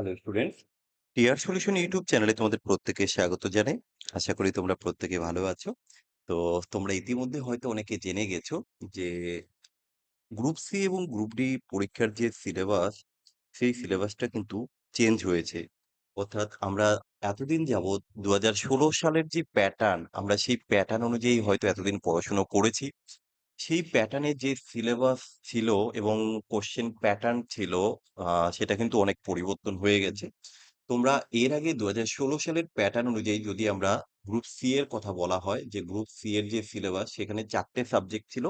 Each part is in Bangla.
Hello students TR solution YouTube চ্যানেলে তোমাদের প্রত্যেকে স্বাগত জানাই। আশা করি তোমরা প্রত্যেকে ভালো আছো। তো তোমরা ইতিমধ্যে হয়তো অনেকে জেনে গেছো যে গ্রুপ সি এবং গ্রুপ ডি পরীক্ষার যে সিলেবাস সেই সিলেবাসটা কিন্তু চেঞ্জ হয়েছে। অর্থাৎ আমরা এতদিন যাবৎ দু সালের যে প্যাটার্ন আমরা সেই প্যাটার্ন অনুযায়ী হয়তো এতদিন পড়াশোনা করেছি। সেই প্যাটার্নের যে সিলেবাস ছিল এবং কোশ্চেন প্যাটার্ন ছিল আহ, সেটা কিন্তু অনেক পরিবর্তন হয়ে গেছে তোমরা এর আগে ২০১৬ সালের প্যাটার্ন অনুযায়ী যদি আমরা গ্রুপ সি এর কথা বলা হয় যে গ্রুপ সি এর যে সিলেবাস সেখানে চারটে সাবজেক্ট ছিল।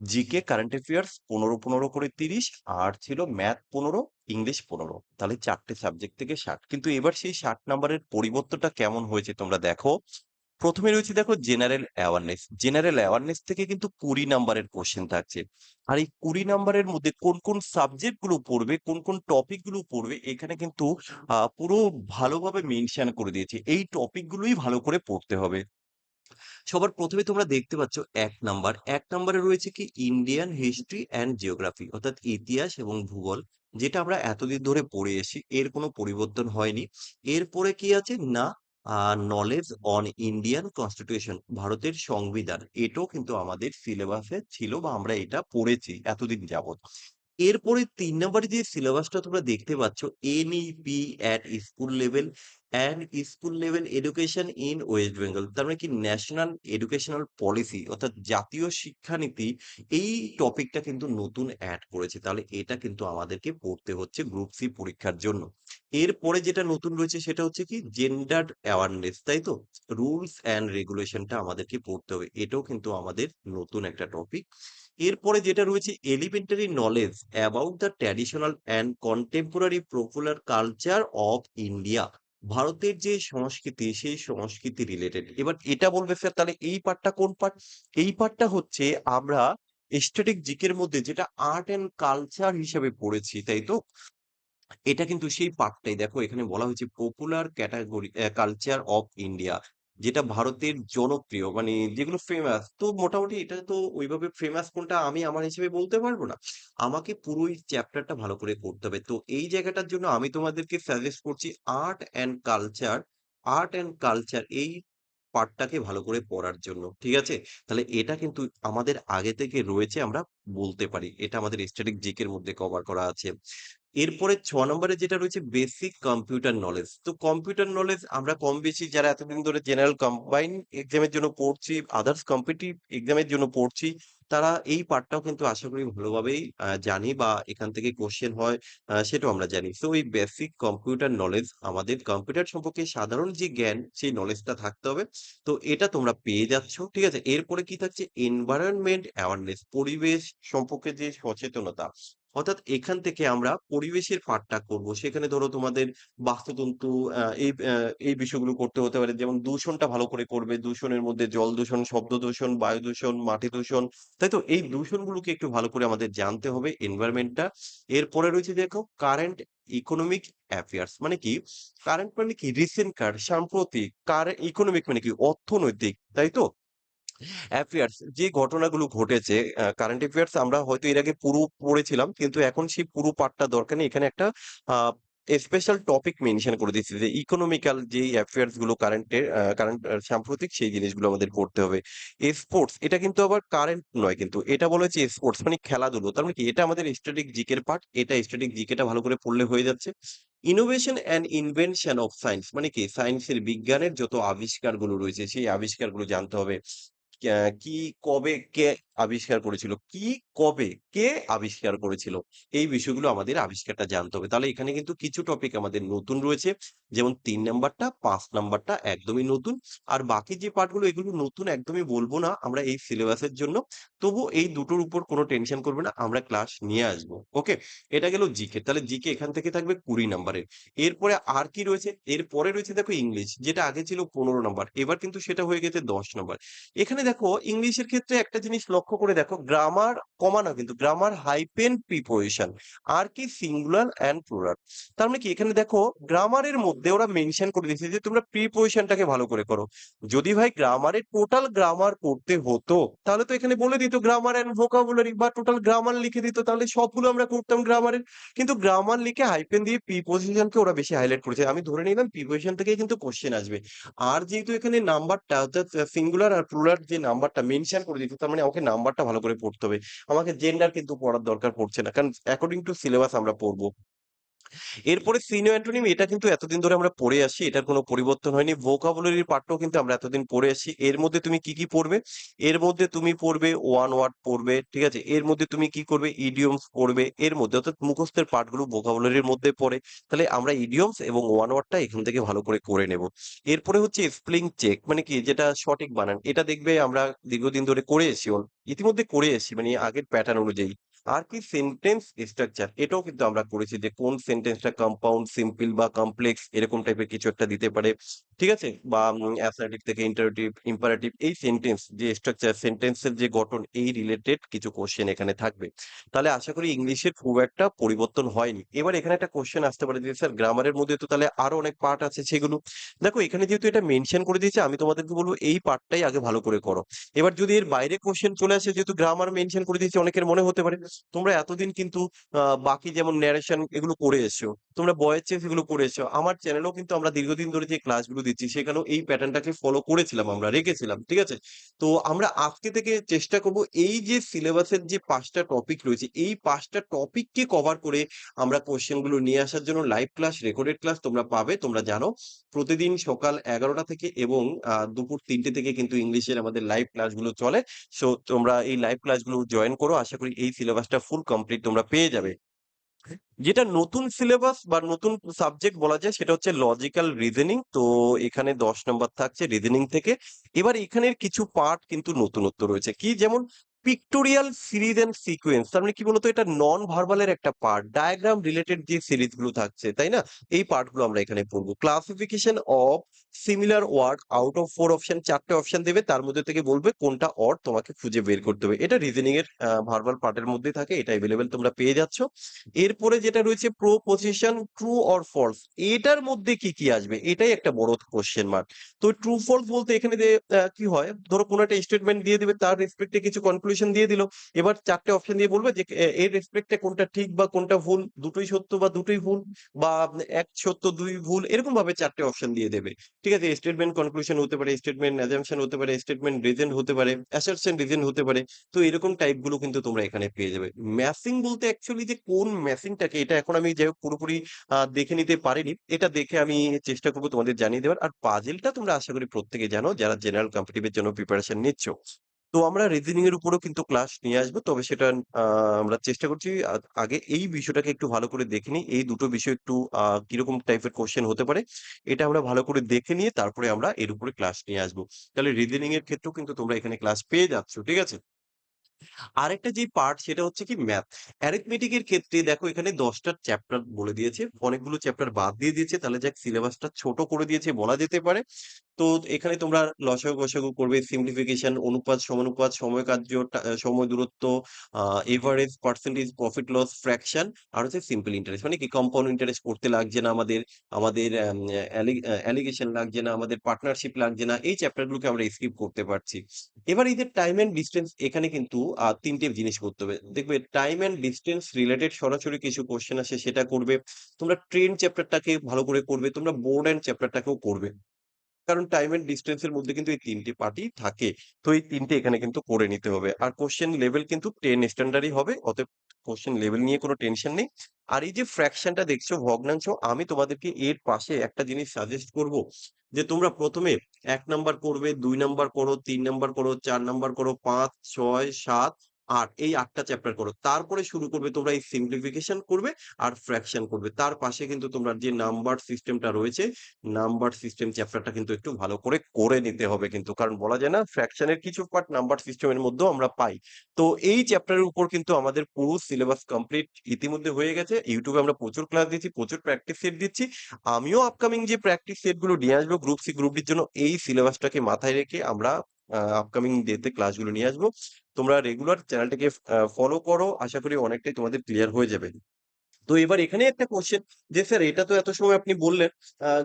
জিকে, কারেন্ট অ্যাফেয়ার্স ১৫, ১৫ করে ৩০ আর ছিল ম্যাথ ১৫, ইংলিশ ১৫ তাহলে চারটে সাবজেক্ট থেকে ৬০ কিন্তু এবার সেই ৬০ নাম্বারের পরিবর্তনটা কেমন হয়েছে তোমরা দেখো। ১ম এ রয়েছে দেখো জেনারেল অ্যাওয়ারনেস। জেনারেল অ্যাওয়ারনেস থেকে কিন্তু ২০ নাম্বারের কোয়েশ্চেন থাকছে। আর এই ২০ নাম্বারের মধ্যে কোন, কোন সাবজেক্টগুলো পড়বে, কোন, কোন টপিকগুলো পড়বে এখানে কিন্তু পুরো ভালোভাবে মেনশন করে দিয়েছে। এই টপিক গুলোই ভালো করে পড়তে হবে। সবার প্রথমে তোমরা দেখতে পাচ্ছ এক নাম্বার। এক নাম্বারে রয়েছে কি ইন্ডিয়ান হিস্ট্রি অ্যান্ড জিওগ্রাফি অর্থাৎ ইতিহাস এবং ভূগোল। যেটা আমরা এতদিন ধরে পড়ে এসেছি। এর কোনো পরিবর্তন হয়নি। এরপরে কি আছে না নলেজ অন ইন্ডিয়ান কনস্টিটিউশন ভারতের সংবিধান। এটাও কিন্তু আমাদের সিলেবাসে ছিল বা আমরা এটা পড়েছি এতদিন যাবৎ। এরপরে ৩ নাম্বারে যে সিলেবাসটা তোমরা দেখতে পাচ্ছ NEP at school level and school level education in West Bengal. তার মানে কি ন্যাশনাল এডুকেশনাল পলিসি অর্থাৎ জাতীয় শিক্ষানীতি, এই টপিকটা কিন্তু নতুন অ্যাড করেছে। তাহলে এটা কিন্তু আমাদেরকে পড়তে হচ্ছে গ্রুপ সি পরীক্ষার জন্য। এরপরে যেটা নতুন রয়েছে সেটা হচ্ছে কি জেন্ডার অ্যাওয়ারনেস, তাই তো? রুলস অ্যান্ড রেগুলেশনটা আমাদেরকে পড়তে হবে। এটাও কিন্তু আমাদের নতুন একটা টপিক। এরপরে যেটা রয়েছে elementary knowledge about the traditional and contemporary popular culture of India. ভারতের যে সংস্কৃতি সেই সংস্কৃতি রিলেটেড। এবার এটা বলবে স্যার তাহলে এই পার্টটা কোন পার্ট? এই পার্টটা হচ্ছে আমরা স্ট্যাটিক জিকের মধ্যে যেটা আর্ট অ্যান্ড কালচার হিসেবে পড়েছি, তাই তো? এটা কিন্তু সেই পার্টটাই দেখো এখানে বলা হয়েছে popular category culture of India যেটা ভারতের জনপ্রিয় মানে যেগুলো ফেমাস। তো মোটামুটি এটা তো ওইভাবে ফেমাস কোনটা আমি আমার হিসেবে বলতে পারব না। আমাকে পুরো এই চ্যাপ্টারটা ভালো করে পড়তে হবে। তো এই জায়গাটার জন্য আমি তোমাদেরকে সাজেস্ট করছি art and culture, art and culture এই পার্টটাকে ভালো করে পড়ার জন্য। ঠিক আছে? তাহলে এটা কিন্তু আমাদের আগে থেকে রয়েছে আমরা বলতে পারি। এটা আমাদের স্ট্যাটিক জিকের মধ্যে কভার করা আছে। এরপরে ৬ নম্বরে যেটা রয়েছে বেসিক কম্পিউটার নলেজ। তো কম্পিউটার নলেজ আমরা কম বেশি যারা এতদিন ধরে জেনারেল কম্বাইন এক্সাম এর জন্য পড়ছি, আদার্স কম্পিটিটিভ এক্সাম এর জন্য পড়ছি, তারা এই পার্টটাও কিন্তু আশা করি ভালোভাবেই জানি বা এখান থেকে কোয়েশ্চেন হয় সেটাও আমরা জানি। সো এই বেসিক কম্পিউটার নলেজ আমাদের কম্পিউটার সম্পর্কে সাধারণ যে জ্ঞান সেই নলেজটা থাকতে হবে। তো এটা তোমরা পেয়ে যাচ্ছ। ঠিক আছে? এরপরে কি থাকছে এনভায়রনমেন্ট অ্যাওয়ারনেস পরিবেশ সম্পর্কে যে সচেতনতা। অর্থাৎ এখান থেকে আমরা পরিবেশের পাঠটা করব। সেখানে ধরো তোমাদের বাস্তুতন্ত্র এই এই বিষয়গুলো করতে হতে পারে। যেমন দূষণটা ভালো করে করবে। দূষণের মধ্যে জল দূষণ, শব্দ দূষণ, বায়ু দূষণ, মাটি দূষণ, তাই তো? এই দূষণগুলোকে একটু ভালো করে আমাদের জানতে হবে এনভায়রনমেন্টটা। এরপরে রয়েছে দেখো কারেন্ট ইকোনমিক অ্যাফেয়ার্স মানে কি? কারেন্ট মানে কি? রিসেন্ট কার সাম্প্রতিক। কার ইকোনমিক মানে কি? অর্থনৈতিক, তাই তো? অ্যাফেয়ার্স যে ঘটনাগুলো ঘটেছে কারেন্ট অ্যাফেয়ার্স আমরা হয়তো এর আগে পুরো পড়েছিলাম। কিন্তু এখন সেই পুরো পার্টটা দরকার নেই। এখানে একটা স্পেশাল টপিক মেনশন করে দিয়েছে যে ইকোনমিক্যাল যেই অ্যাফেয়ার্সগুলো কারেন্টের কারেন্ট সাম্প্রতিক সেই জিনিসগুলো আমাদের পড়তে হবে। স্পোর্টস এটা কিন্তু আবার কারেন্ট নয় কিন্তু। এটা বলা হয়েছে স্পোর্টস মানে খেলাধুলো। তার মানে কি? এটা আমাদের স্ট্যাটিক জিকের পার্ট। এটা স্ট্যাটিক জিকেটা ভালো করে পড়লে হয়ে যাচ্ছে। Innovation and invention of science মানে কি? সায়েন্সের বিজ্ঞানের যত আবিষ্কারগুলো রয়েছে, সেই আবিষ্কারগুলো জানতে হবে। কি, কবে, কে আবিষ্কার করেছিল? কি, কবে, কে আবিষ্কার করেছিল? এই বিষয়গুলো আমাদের আবিষ্কারটা জানতে হবে। তাহলে এখানে কিন্তু কিছু টপিক আমাদের নতুন রয়েছে। যেমন তিন নাম্বারটা, পাঁচ নাম্বারটা একদমই নতুন। আর বাকি যে পার্টগুলো এগুলো নতুন একদমই বলব না আমরা এই সিলেবাসের জন্য। তবু এই দুটোর উপর কোনো টেনশন করবে না। আমরা ক্লাস নিয়ে আসব। ওকে? এটা গেল জিকে। তাহলে জিকে এখান থেকে থাকবে ২০ নাম্বারের। এরপরে আর কি রয়েছে? এরপরে রয়েছে দেখো ইংলিশ যেটা আগে ছিল ১৫ নাম্বার। এবার কিন্তু সেটা হয়ে গেছে ১০ নাম্বার। এখানে দেখো ইংলিশের ক্ষেত্রে একটা জিনিস লক্ষ্য লক্ষ্য করে দেখো গ্রামার কমা না কিন্তু গ্রামার হাইপেন প্রিপোজিশন আর কি সিঙ্গুলার অ্যান্ড প্লুরাল তার মানে কি, এখানে দেখো গ্রামারের মধ্যে ওরা মেনশন করে দিয়েছে যে তোমরা প্রিপোজিশনটাকে ভালো করে করো। যদি ভাই গ্রামারের টোটাল গ্রামার করতে হতো, তাহলে তো এখানে বলে দিত গ্রামার অ্যান্ড ভোকাবুলারি বা টোটাল গ্রামার লিখে দিত, তাহলে সবগুলো আমরা করতাম গ্রামারের কিন্তু গ্রামার লিখে হাইপেন দিয়ে প্রিপোজিশনকে ওরা বেশি হাইলাইট করেছে। আমি ধরে নিলাম প্রিপোজিশন থেকেই কিন্তু কোশ্চেন আসবে। আর যেহেতু এখানে নাম্বারটা অর্থাৎ সিঙ্গুলার আর প্লুরাল যে নাম্বারটা মেনশন করে দিত তার মানে আমাকে নাম্বারটা ভালো করে পড়তে হবে। আমাকে জেন্ডার কিন্তু পড়ার দরকার পড়ছে না। কারণ অ্যাকর্ডিং টু সিলেবাস আমরা পড়ব। এরপরে সিনো অ্যান্টোনিম, এটা কিন্তু এতদিন ধরে আমরা পড়ে আসি, এটার কোনো পরিবর্তন হয়নি। ভোকাবুলারির পার্টটাও কিন্তু আমরা এতদিন পড়ে আসি। এর মধ্যে তুমি কি কি পড়বে? এর মধ্যে তুমি পড়বে ওয়ান ওয়ার্ড পড়বে, ঠিক আছে? এর মধ্যে তুমি কি করবে? ইডিয়মস পড়বে, এর মধ্যে, অর্থাৎ মুখস্থের পার্টগুলো ভোকাবুলারির মধ্যে পড়ে। তাহলে আমরা ইডিয়মস এবং ওয়ান ওয়ার্ডটা এখান থেকে ভালো করে করে নেব। এরপরে হচ্ছে স্পেলিং চেক মানে কি, যেটা সঠিক বানান, এটা দেখবে আমরা দীর্ঘদিন ধরে করে ওর- ইতিমধ্যে করে এসেছি মানে আগের প্যাটার্ন অনুযায়ী। আর কি সেন্টেন্স স্ট্রাকচার এটাও কিন্তু আমরা করেছি যে কোন সেন্টেন্সটা কম্পাউন্ড সিম্পল বা কমপ্লেক্স এরকম টাইপের কিছু একটা দিতে পারে। ঠিক আছে? বা অ্যাসার্টিভ থেকে ইন্টারেটিভ ইম্পারেটিভ এই সেন্টেন্স যে স্ট্রাকচার সেন্টেন্সের যে গঠন, এই রিলেটেড কিছু কোশ্চেন এখানে থাকবে। তাহলে আশা করি ইংলিশের খুব একটা পরিবর্তন হয়নি। এবার এখানে একটা কোশ্চেন আসতে পারে যে, স্যার, গ্রামারের মধ্যে তো তাহলে আরও অনেক পার্ট আছে সেগুলো? দেখো, এখানে যেহেতু এটা মেনশন করে দিয়েছে, আমি তোমাদেরকে বলব এই পার্টটাই আগে ভালো করে করো। এবার যদি এর বাইরে কোশ্চেন চলে আসে, যেহেতু গ্রামার মেনশন করে দিয়েছে, অনেকের মনে হতে পারে। তোমরা এতদিন কিন্তু বাকি যেমন ন্যারেশন এগুলো করে এসছো, তোমরা বয়ের চেস এগুলো করে এসছো, আমার চ্যানেলেও কিন্তু আমরা দীর্ঘদিন ধরে যে ক্লাসগুলো দিচ্ছি, সেখানেও এই প্যাটার্নটাকে ফলো করেছিলাম আমরা, রেখেছিলাম, ঠিক আছে? তো আমরা আজকে থেকে চেষ্টা করব এই যে সিলেবাসের যে পাঁচটা টপিক রয়েছে, এই পাঁচটা টপিককে কভার করে আমরা কোশ্চেনগুলো নিয়ে আসার জন্য লাইভ ক্লাস রেকর্ডেড ক্লাস তোমরা পাবে, তোমরা জানো। প্রতিদিন সকাল এগারোটা থেকে এবং দুপুর তিনটে থেকে কিন্তু ইংলিশের আমাদের লাইভ ক্লাসগুলো চলে। সো তোমরা এই লাইভ ক্লাসগুলো জয়েন করো, আশা করি এই সিলেবাসটা ফুল কমপ্লিট তোমরা পেয়ে যাবে। যেটা নতুন সিলেবাস বা নতুন সাবজেক্ট বলা যায় সেটা হচ্ছে লজিক্যাল রিজনিং তো এখানে দশ নম্বর থাকছে রিজনিং থেকে। এবার এখানের কিছু পার্ট কিন্তু নতুনত্ব রয়েছে। কি? যেমন পিক্টোরিয়াল সিরিজ এন্ড সিকোয়েন্স তার মানে কি বলতো? এটা নন ভার্বালের একটা পার্ট ডায়াগ্রাম রিলেটেড যে সিরিজগুলো থাকছে, তাই না? এই পার্টগুলো আমরা এখানে পড়ব। Classification of similar word out of four option চারটে অপশন দেবে, তার মধ্যে থেকে বলবে কোনটা অর তোমাকে খুঁজে বের করতে হবে। এটা রিজনিং এর ভার্বাল পার্টের মধ্যে থাকে, এটা এভেলেবেল তোমরা পেয়ে যাচ্ছ। এরপরে যেটা রয়েছে proposition true or false এটার মধ্যে কি কি আসবে? এটাই একটা বড় কোশ্চেন মার্ক তো ট্রু ফলস বলতে এখানে কি হয়? ধরো কোনো একটা স্টেটমেন্ট দিয়ে দেবে, তার রেসপেক্টে কিছু কনক্লুশন দিয়ে দিল। এবার চারটে অপশন দিয়ে বলবে যে এর রেসপেক্টে কোনটা ঠিক বা কোনটা ভুল, দুটোই সত্য বা দুটোই ভুল বা এক সত্য, দুই ভুল, এরকম ভাবে চারটে অপশন দিয়ে দেবে। ঠিক আছে স্টেটমেন্ট কনক্লুশন হতে পারে স্টেটমেন্ট অ্যাজাম্পশন হতে পারে স্টেটমেন্ট রিজেন্ট হতে পারে অ্যাসারশন রিজেন্ট হতে পারে। তো এরকম টাইপগুলো কিন্তু তোমরা এখানে পেয়ে যাবে। ম্যাসিং বলতে অ্যাকচুয়ালি যে কোন ম্যাসিংটাকে এটা এখন আমি যাই হোক পুরোপুরি দেখে নিতে পারিনি। এটা দেখে আমি চেষ্টা করব তোমাদের জানিয়ে দেওয়ার। আর পাজেলটা তোমরা আশা করি প্রত্যেকে জানো, যারা জেনারেল কম্পিটিটিভের জন্য প্রিপারেশন নিচ্ছ। তো আমরা রিজনিং এর উপরও কিন্তু ক্লাস নিয়ে আসব। তবে সেটা আহ, আমরা চেষ্টা করছি। আগে এই বিষয়টাকে একটু ভালো করে দেখে নিই। এই দুটো বিষয় একটু আহ, কীরকম টাইপের কোশ্চেন হতে পারে এটা আমরা ভালো করে দেখে নিয়ে তারপরে আমরা এর উপরে ক্লাস নিয়ে আসব। তাহলে রিজনিং এর ক্ষেত্রেও কিন্তু তোমরা এখানে ক্লাস পেয়ে যাচ্ছ ঠিক আছে? আরেকটা যে পার্ট সেটা হচ্ছে কি ম্যাথ অ্যারিথমেটিক এর ক্ষেত্রে দেখো এখানে দশটা চ্যাপ্টার বলে দিয়েছে। অনেকগুলো চ্যাপ্টার বাদ দিয়ে দিয়েছে। তাহলে যাক সিলেবাসটা ছোট করে দিয়েছে বলা যেতে পারে। তো এখানে তোমরা লসাগু গসাগু করবে সিম্পলিফিকেশন অনুপাত, সমানুপাত, সময় কার্য সময় দূরত্ব average percentage profit loss fraction আর হচ্ছে সিম্পল ইন্টারেস্ট মানে কি কম্পাউন্ড ইন্টারেস্ট করতে লাগছে না আমাদের আমাদের অ্যালিগেশন লাগছে না, আমাদের পার্টনারশিপ লাগছে না, এই চ্যাপ্টার গুলোকে আমরা স্কিপ করতে পারছি। এবার এই যে টাইম অ্যান্ড ডিস্টেন্স এখানে কিন্তু তিনটে জিনিস করতে হবে। দেখবে টাইম অ্যান্ড ডিস্টেন্স রিলেটেড সরাসরি কিছু কোশ্চেন আসে, সেটা করবে। তোমরা ট্রেন চ্যাপ্টারটাকে ভালো করে করবে, তোমরা বোর্ড অ্যান্ড চ্যাপ্টারটাকেও করবে। কারণ টাইম এন্ড ডিস্টেন্স এর মধ্যে কিন্তু এই তিনটে পার্টই থাকে। তো এই তিনটে এখানে কিন্তু করে নিতে হবে। আর কোশ্চেন লেভেল কিন্তু টেন স্ট্যান্ডার্ডই হবে, অতএব কোশ্চেন লেভেল নিয়ে কোনো টেনশন নেই। আর এই যে ফ্র্যাকশনটা দেখছ, ভগ্নাংশ, আমি তোমাদেরকে এর পাশে একটা জিনিস সাজেস্ট করব, যে তোমরা প্রথমে এক নাম্বার করবে, দুই নাম্বার করো, তিন নাম্বার করো, চার নাম্বার করো, পাঁচ, ছয়, সাত আট এই আটটা চ্যাপ্টার করো। তারপরে শুরু করবে তোমরা এই সিম্পলিফিকেশন করবে আর ফ্র্যাকশন করবে। তার পাশে কিন্তু তোমরা যে নাম্বার সিস্টেমটা রয়েছে নাম্বার সিস্টেম চ্যাপ্টারটা কিন্তু একটু ভালো করে করে নিতে হবে কিন্তু। কারণ বলা যায় না ফ্র্যাকশনের কিছু পার্ট নাম্বার সিস্টেমের মধ্যেও আমরা পাই। তো এই চ্যাপ্টারের উপর কিন্তু আমাদের পুরো সিলেবাস কমপ্লিট ইতিমধ্যে হয়ে গেছে। ইউটিউবে আমরা প্রচুর ক্লাস দিচ্ছি, প্রচুর প্র্যাকটিস সেট দিচ্ছি। আমিও আপকামিং যে প্র্যাকটিস সেটগুলো নিয়ে আসব গ্রুপ সি গ্রুপ ডির জন্য, এই সিলেবাসটাকে মাথায় রেখে আমরা আপকামিং ডে তে ক্লাসগুলো নিয়ে আসব। তোমরা রেগুলার চ্যানেলটাকে ফলো করো। আশা করি অনেকটাই তোমাদের ক্লিয়ার হয়ে যাবে। তো এবার এখানে একটা কোয়েশ্চেন যে স্যার এটা তো এত সময় আপনি বললেন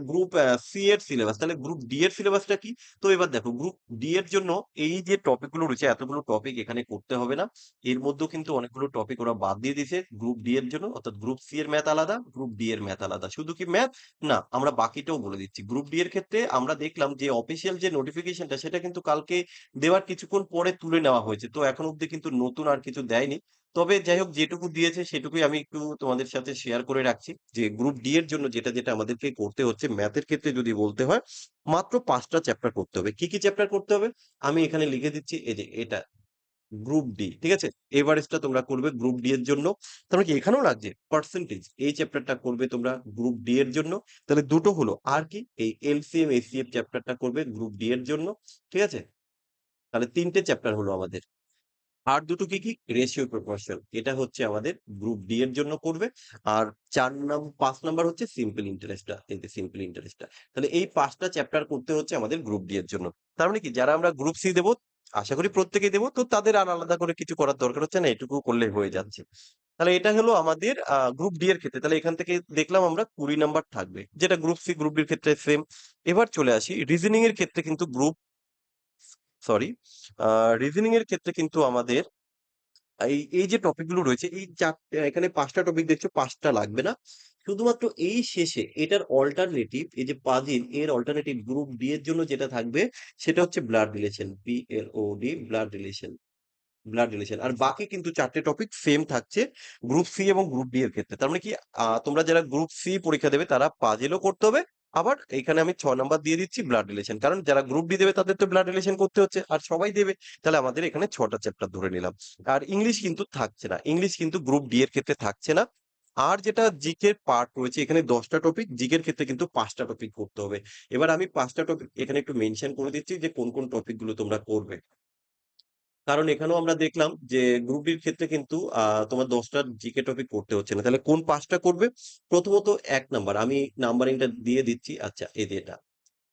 গ্রুপ সি এর সিলেবাস। তাহলে গ্রুপ ডি এর সিলেবাসটা কি? তো এবার দেখো গ্রুপ ডি এর জন্য এই যে টপিকগুলো রয়েছে এতগুলো টপিক এখানে করতে হবে না। এর মধ্যেও কিন্তু অনেকগুলো টপিক ওরা বাদ দিয়ে দিয়েছে গ্রুপ ডি এর জন্য। অর্থাৎ গ্রুপ সি এর ম্যাথ আলাদা, গ্রুপ ডি এর ম্যাথ আলাদা। শুধু কি ম্যাথ? না, আমরা বাকিটাও বলে দিচ্ছি। গ্রুপ ডি এর ক্ষেত্রে আমরা দেখলাম যে অফিসিয়াল যে নোটিফিকেশনটা সেটা কিন্তু কালকে দেওয়ার কিছুক্ষণ পরে তুলে নেওয়া হয়েছে। তো এখন অব্দি কিন্তু নতুন আর কিছু দেয়নি। তবে যাই হোক যেটুকু দিয়েছে সেটুকুই আমি একটু তোমাদের সাথে শেয়ার করে রাখছি। যে গ্রুপ ডি এর জন্য যেটা, যেটা আমাদেরকে করতে হচ্ছে ম্যাথের ক্ষেত্রে যদি বলতে হয় মাত্র পাঁচটা চ্যাপ্টার করতে হবে। কি, কি চ্যাপ্টার করতে হবে? আমি এখানে লিখে দিচ্ছি এই যে এটা গ্রুপ ডি। ঠিক আছে? এভারেস্টটা তোমরা করবে গ্রুপ ডি এর জন্য। তার মানে কি এখানেও লাগছে পার্সেন্টেজ। এই চ্যাপ্টারটা করবে তোমরা গ্রুপ ডি এর জন্য। তাহলে দুটো হলো। আর কি? এই এলসিএম, এসিএফ চ্যাপ্টারটা করবে গ্রুপ ডি এর জন্য। ঠিক আছে? তাহলে তিনটে চ্যাপ্টার হলো আমাদের। আর দুটো কি, কি? Ratio proportion. এটা হচ্ছে আমাদের গ্রুপ ডি এর জন্য করবে। আর চার নাম পাঁচ নাম্বার হচ্ছে সিম্পল ইন্টারেস্টটা। এই যে সিম্পল ইন্টারেস্টটা। তাহলে এই ৫ টা চ্যাপ্টার করতে হচ্ছে আমাদের গ্রুপ ডি এর জন্য। তার মানে কি যারা আমরা গ্রুপ সি দেব, আশা করি প্রত্যেকেই দেব। তো তাদের আর আলাদা করে কিছু করার দরকার হচ্ছে না। এটুকু করলেই হয়ে যাচ্ছে। তাহলে এটা হলো আমাদের গ্রুপ ডি এর ক্ষেত্রে। তাহলে এখান থেকে দেখলাম আমরা ২০ নাম্বার থাকবে। যেটা গ্রুপ সি, গ্রুপ ডির ক্ষেত্রে সেম। এবার চলে আসি রিজনিং এর ক্ষেত্রে কিন্তু গ্রুপ সরি রিজনিং এর ক্ষেত্রে কিন্তু আমাদের এই, এই যে টপিকগুলো রয়েছে এই ৪ এখানে পাঁচটা টপিক দেখছ পাঁচটা লাগবে না। শুধুমাত্র এই শেষে এটার অল্টারনেটিভ এই যে পাজিল এর অল্টারনেটিভ গ্রুপ ডি এর জন্য যেটা থাকবে সেটা হচ্ছে blood relation. P L O D blood relation. Blood relation. আর বাকি কিন্তু চারটে টপিক সেম থাকছে গ্রুপ সি এবং গ্রুপ ডি এর ক্ষেত্রে। তার মানে কি তোমরা যারা গ্রুপ সি পরীক্ষা দেবে তারা পাজিলও করতে হবে। আবার এখানে আমি ৬ নাম্বার দিয়ে দিচ্ছি ব্লাড রিলেশন। কারণ যারা গ্রুপ ডি দেবে তাদের তো ব্লাড রিলেশন করতে হচ্ছে। আর সবাই দেবে। তাহলে আমাদের এখানে ছটা চ্যাপ্টার ধরে নিলাম। আর ইংলিশ কিন্তু থাকছে না। ইংলিশ কিন্তু গ্রুপ ডি এর ক্ষেত্রে থাকছে না। আর যেটা জিকের পার্ট রয়েছে এখানে দশটা টপিক, জিকের ক্ষেত্রে কিন্তু পাঁচটা টপিক করতে হবে। এবার আমি পাঁচটা টপিক এখানে একটু মেনশন করে দিচ্ছি যে কোন, কোন টপিকগুলো তোমরা করবে। কারণ এখানেও আমরা দেখলাম যে গ্রুপ ডির ক্ষেত্রে কিন্তু তোমার দশটা জিকে টপিক করতে হচ্ছে না। তাহলে কোন পাঁচটা করবে? প্রথমত এক নাম্বার আমি নাম্বারিংটা দিয়ে দিচ্ছি। আচ্ছা এই এটা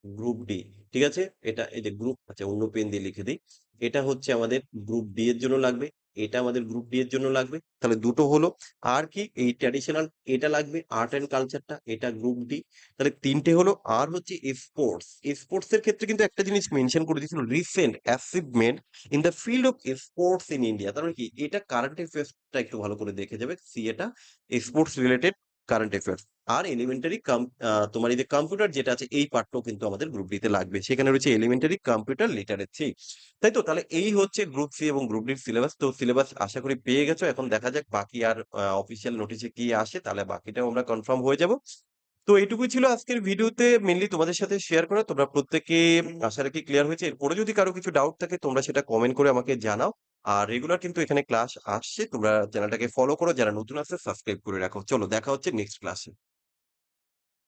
গ্রুপ ডি। ঠিক আছে? এটা, এই যে গ্রুপ আচ্ছা অন্য পেন দিয়ে লিখে দিই এটা হচ্ছে আমাদের গ্রুপ ডি এর জন্য লাগবে। এটা আমাদের গ্রুপ ডি এর জন্য লাগবে। তাহলে দুটো হলো। আর কি? এই ট্র্যাডিশনাল এটা লাগবে আর্ট অ্যান্ড কালচারটা এটা গ্রুপ ডি। তাহলে তিনটে হলো। আর হচ্ছে স্পোর্টস। স্পোর্টস এর ক্ষেত্রে কিন্তু একটা জিনিস মেনশন করে দিয়েছিল recent achievement in the field of sports in India. তার মানে কি? এটা কারেন্ট অ্যাফেয়ার্সটা একটু ভালো করে দেখে যাবে। সি এটা স্পোর্টস রিলেটেড কারেন্ট অ্যাফেয়ার্স। আর এলিমেন্টারি তোমার এই যে কম্পিউটার যেটা আছে, এই পার্টটাও কিন্তু আমাদের গ্রুপ ডিতে লাগবে। সেখানে রয়েছে এলিমেন্টারি কম্পিউটার লিটারেসি। তাই তো? তাহলে এই হচ্ছে গ্রুপ সি এবং গ্রুপ ডির সিলেবাস। তো সিলেবাস আশা করি পেয়ে গেছো। এখন দেখা যাক বাকি আর অফিসিয়াল নোটিশে কি আসে, তাহলে বাকিটাও আমরা কনফার্ম হয়ে যাব। তো এইটুকুই ছিল আজকের ভিডিওতে মেইনলি তোমাদের সাথে শেয়ার করা। তোমরা প্রত্যেকে আশা রাখি ক্লিয়ার হয়েছে। এরপরে যদি কারও কিছু ডাউট থাকে, তোমরা সেটা কমেন্ট করে আমাকে জানাও। আর রেগুলার কিন্তু এখানে ক্লাস আসছে। তোমরা চ্যানেলটাকে ফলো করো। যারা নতুন আছে সাবস্ক্রাইব করে রাখো। চলো, দেখা হচ্ছে নেক্সট ক্লাসে।